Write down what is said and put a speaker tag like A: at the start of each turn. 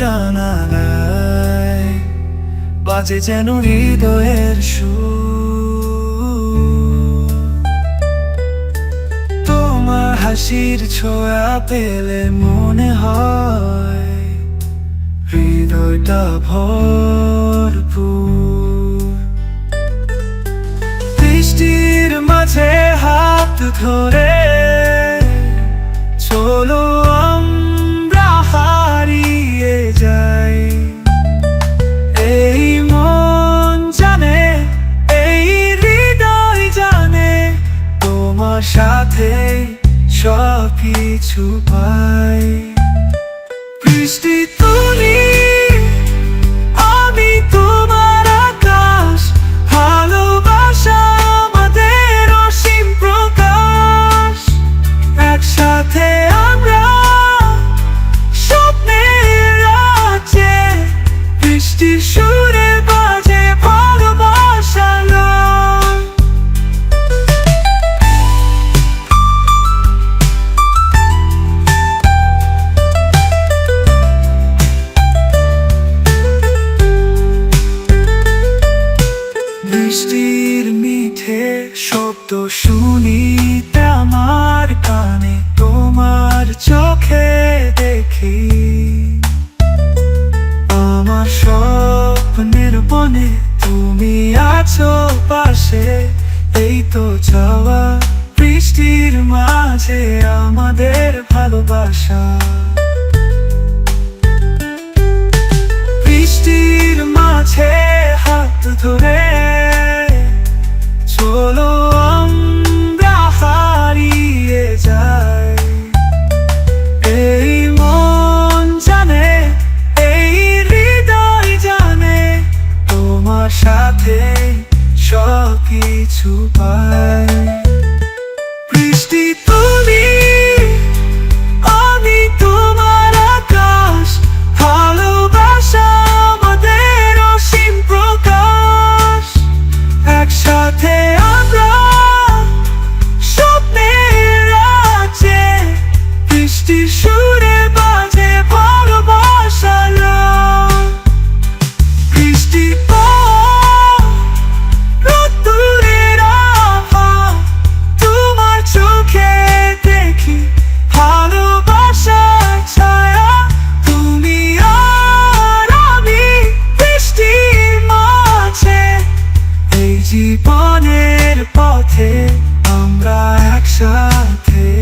A: জানালায় বাজে যেন হৃদয়ের সুর। তোমার হাসির ছোঁয়া পেলে মনে হয় হৃদয়টা ভরপুর। বৃষ্টির মাঝে হাত ধরে চলো সাথে সব কিছু পাই। বৃষ্টি তুমি স্বপ্নের বনে তুমি আছো পাশে, এই তো চাওয়া বৃষ্টির মাঝে আমাদের ভালোবাসা। বৃষ্টির মাঝে হাত ধরে সাথে সব জীবনের পথে আমরা একসাথে